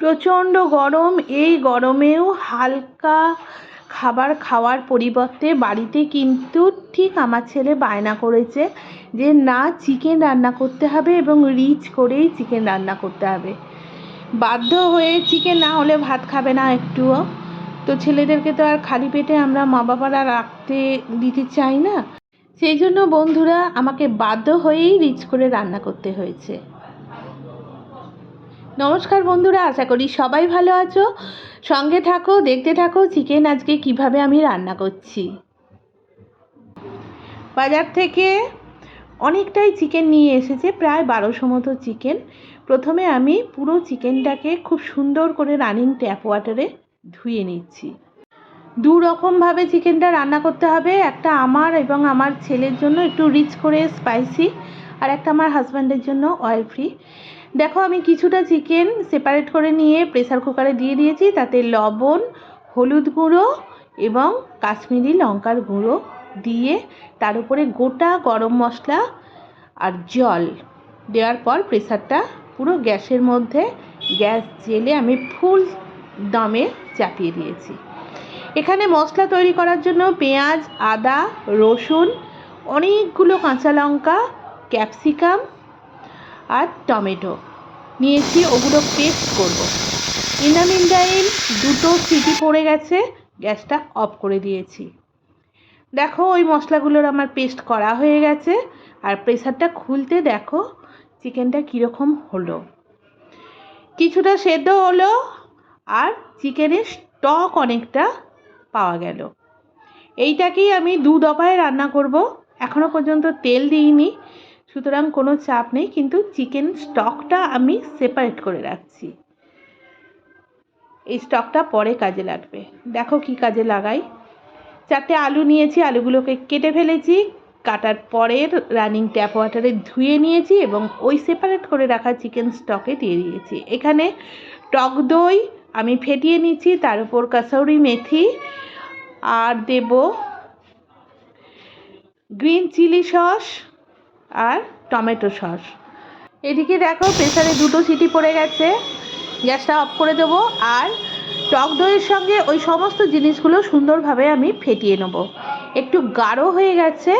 প্রচণ্ড গরম। এই গরমেও হালকা খাবার খাওয়ার পরিবর্তে বাড়িতে কিন্তু ঠিক আমার ছেলে বায়না করেছে যে, না, চিকেন রান্না করতে হবে এবং রিচ করেই চিকেন রান্না করতে হবে। বাধ্য হয়ে চিকেন না হলে ভাত খাবে না একটুও। তো ছেলেদেরকে তো আর খালি পেটে আমরা মা বাবারা রাখতে দিতে চাই না। সেই জন্য বন্ধুরা, আমাকে বাধ্য হয়েই রিচ করে রান্না করতে হয়েছে। নমস্কার বন্ধুরা, আশা করি সবাই ভালো আছো। সঙ্গে থাকো, দেখতে থাকো, চিকেন আজকে কীভাবে আমি রান্না করছি। বাজার থেকে অনেকটাই চিকেন নিয়ে এসেছে, প্রায় বারোশো মতো চিকেন। প্রথমে আমি পুরো চিকেনটাকে খুব সুন্দর করে রানিং ট্যাপ ওয়াটারে ধুয়ে নিচ্ছি। দু রকমভাবে চিকেনটা রান্না করতে হবে, একটা আমার এবং আমার ছেলের জন্য একটু রিচ করে স্পাইসি, আর একটা আমার হাজব্যান্ডের জন্য অয়েল ফ্রি দেখো, আমি কিছুটা চিকেন সেপারেট করে নিয়ে প্রেসার কুকারে দিয়ে দিয়েছি। তাতে লবণ, হলুদ গুঁড়ো এবং কাশ্মীরি লঙ্কার গুঁড়ো দিয়ে তার উপরে গোটা গরম মশলা আর জল দেওয়ার পর প্রেসারটা পুরো গ্যাসের মধ্যে, গ্যাস জেলে আমি ফুল দমে চাপিয়ে দিয়েছি। এখানে মশলা তৈরি করার জন্য পেঁয়াজ, আদা, রসুন, অনেকগুলো কাঁচা লঙ্কা, ক্যাপসিকাম আর টমেটো। নিয়েছি ওগুলো পেস্ট করব। ইন দ্য দুটো সিটি পড়ে গেছে, গ্যাসটা অফ করে দিয়েছি। দেখো ওই মশলাগুলোর আমার পেস্ট করা হয়ে গেছে, আর প্রেসারটা খুলতে দেখো চিকেনটা কীরকম হলো। কিছুটা সেদ্ধ হলো, আর চিকেনের স্টক অনেকটা পাওয়া গেল। এইটাকেই আমি দু দফায় রান্না করব। এখনও পর্যন্ত তেল দিইনি। সুতরাং কোনো চাপ নেই, কিন্তু চিকেন স্টকটা আমি সেপারেট করে রাখছি। এই স্টকটা পরে কাজে লাগবে। দেখো কি কাজে লাগাই। চারটে আলু নিয়েছি, আলুগুলোকে কেটে ফেলেছি, কাটার পরের রানিং ট্যাপ ওয়াটারে ধুয়ে নিয়েছি এবং ওই সেপারেট করে রাখা চিকেন স্টকে দিয়ে দিয়েছি। এখানে টক দই আমি ফেটিয়ে নিচ্ছি, তার উপর কাসৌরি মেথি, আর দেব গ্রিন চিলি সস আর টমেটো সস। এদিকে দেখো, প্রেসারে দুটো সিটি পড়ে গেছে। গ্যাসটা অফ করে দেবো আর টক দইয়ের সঙ্গে ওই সমস্ত জিনিসগুলো সুন্দরভাবে আমি ফেটিয়ে নেব। একটু গাঢ় হয়ে গেছে,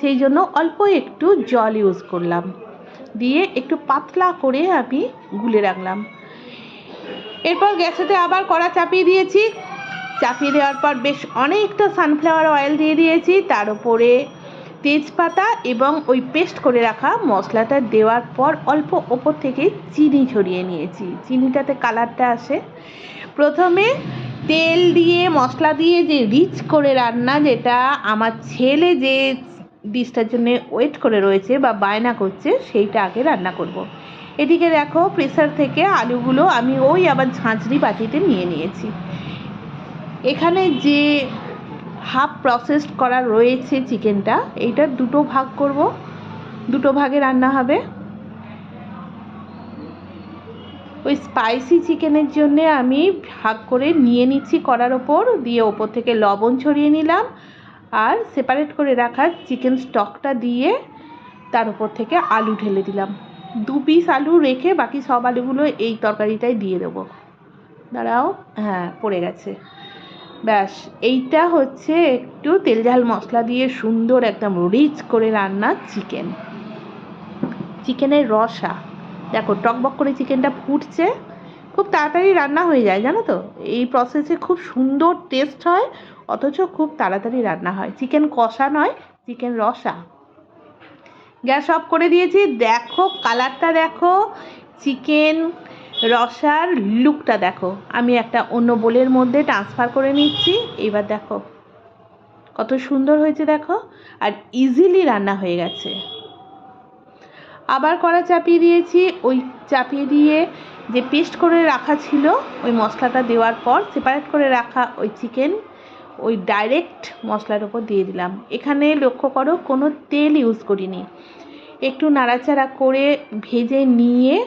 সেই জন্য অল্প একটু জল ইউজ করলাম। দিয়ে একটু পাতলা করে আমি গুলে রাখলাম। এরপর গ্যাসেতে আবার কড়া চাপিয়ে দিয়েছি। চাপিয়ে দেওয়ার পর বেশ অনেকটা সানফ্লাওয়ার অয়েল দিয়ে দিয়েছি। তার উপরে তেজপাতা এবং ওই পেস্ট করে রাখা মশলাটা দেওয়ার পর অল্প ওপর থেকে চিনি ছড়িয়ে নিয়েছি। চিনিটাতে কালারটা আসে। প্রথমে তেল দিয়ে, মশলা দিয়ে যে রিচ করে রান্না যেটা আমার ছেলে যে ডিশটার জন্য ওয়েট করে রয়েছে বা বায়না করছে, সেইটা আগে রান্না করব। এদিকে দেখো প্রেসার থেকে আলুগুলো আমি ওই আবার ঝাঁঝরি বাটিতে নিয়ে নিয়েছি। এখানে যে হাফ প্রসেস করা রয়েছে চিকেনটা। এইটার দুটো ভাগ করব। দুটো ভাগে রান্না হবে। ওই স্পাইসি চিকেনের জন্যে আমি ভাগ করে নিয়ে নিচ্ছি কড়ার ওপর, দিয়ে ওপর থেকে লবণ ছড়িয়ে নিলাম, আর সেপারেট করে রাখা চিকেন স্টকটা দিয়ে তার উপর থেকে আলু ঢেলে দিলাম। দু পিস আলু রেখে বাকি সব আলুগুলো এই তরকারিটাই দিয়ে দেবো। দাঁড়াও হ্যাঁ পড়ে গেছে। ব্যাস, এইটা হচ্ছে একটু তেল ঝাল মশলা দিয়ে সুন্দর একদম রিচ করে রান্না চিকেন। চিকেনের রসা। দেখো, টকবক করে চিকেনটা ফুটছে, খুব তাড়াতাড়ি রান্না হয়ে যায়, জানো তো? এই প্রসেসে খুব সুন্দর টেস্ট হয়, অথচ খুব তাড়াতাড়ি রান্না হয়। চিকেন কষা নয়, চিকেন রসা। গ্যাস অফ করে দিয়েছি। দেখো কালারটা দেখো। চিকেন রসার লুকটা দেখো। আমি একটা অন্য বোলের মধ্যে ট্রান্সফার করে নিচ্ছি। এবার দেখো, কত সুন্দর হয়েছে দেখো, আর ইজিলি রান্না হয়ে গেছে। আবার কড়া চাপিয়ে দিয়েছি। ওই চাপিয়ে দিয়ে যে পেস্ট করে রাখা ছিল, ওই মশলাটা দেওয়ার পর সেপারেট করে রাখা ওই চিকেন ওই ডাইরেক্ট মশলার ওপর দিয়ে দিলাম। এখানে লক্ষ্য করো, কোনো তেল ইউজ করিনি। একটু নাড়াচাড়া করে ভেজে নিয়ে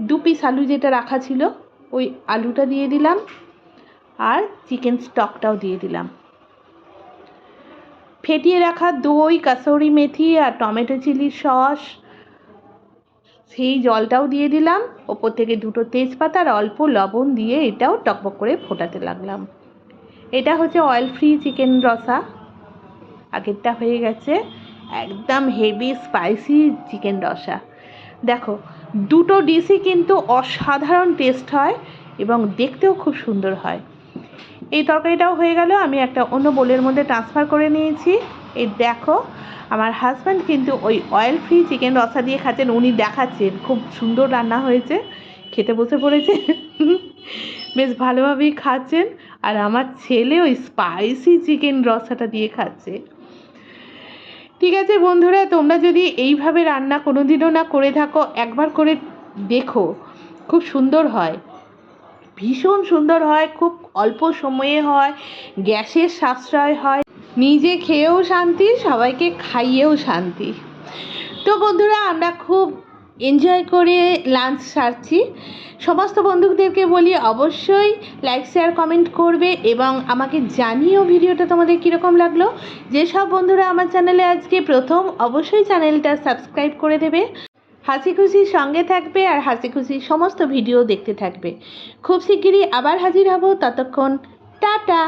দু পিস আলু যেটা রাখা ছিল, ওই আলুটা দিয়ে দিলাম আর চিকেন স্টকটাও দিয়ে দিলাম। ফেটিয়ে রাখা দই, কাসৌরি মেথি আর টমেটো চিলি সস, সেই জলটাও দিয়ে দিলাম। ওপর থেকে দুটো তেজপাতা আর অল্প লবণ দিয়ে এটাও টকবক করে ফোটাতে লাগলাম। এটা হচ্ছে অয়েল ফ্রি চিকেন রসা। আগেরটা হয়ে গেছে একদম হেভি স্পাইসি চিকেন রসা। দেখো, দুটো ডিশই কিন্তু অসাধারণ টেস্ট হয় এবং দেখতেও খুব সুন্দর হয়। এই তরকারিটাও হয়ে গেল, আমি একটা অন্য বোলের মধ্যে ট্রান্সফার করে নিয়েছি। এই দেখো, আমার হাজব্যান্ড কিন্তু ওই অয়েল ফ্রি চিকেন রসা দিয়ে খাচ্ছেন, উনি দেখাচ্ছেন, খুব সুন্দর রান্না হয়েছে, খেতে বসে পড়েছে। বেশ ভালোভাবেই খাচ্ছেন, আর আমার ছেলে ওই স্পাইসি চিকেন রসাটা দিয়ে খাচ্ছে। ঠিক আছে বন্ধুরা, তোমরা যদি এইভাবে রান্না কোনো দিনও না করে থাকো, একবার করে দেখো, খুব সুন্দর হয়। ভীষণ সুন্দর হয়, খুব অল্প সময়ে হয়, গ্যাসের সাশ্রয় হয়, নিজে খেয়েও শান্তি, সবাইকে খাইয়েও শান্তি। তো বন্ধুরা, আমরা খুব এনজয় করে লাঞ্চ সারছি। সমস্ত বন্ধুদেরকে বলি অবশ্যই লাইক শেয়ার কমেন্ট করবে এবং আমাকে জানিও ভিডিওটা তোমাদের কীরকম লাগল। যেসব বন্ধুরা আমার চ্যানেলে আজকে প্রথম, অবশ্যই চ্যানেলটা সাবস্ক্রাইব করে দেবে। হাসি খুশির সঙ্গে থাকবে আর হাসি খুশির সমস্ত ভিডিও দেখতে থাকবে। খুব শিগগিরই আবার হাজির হব। ততক্ষণ টাটা!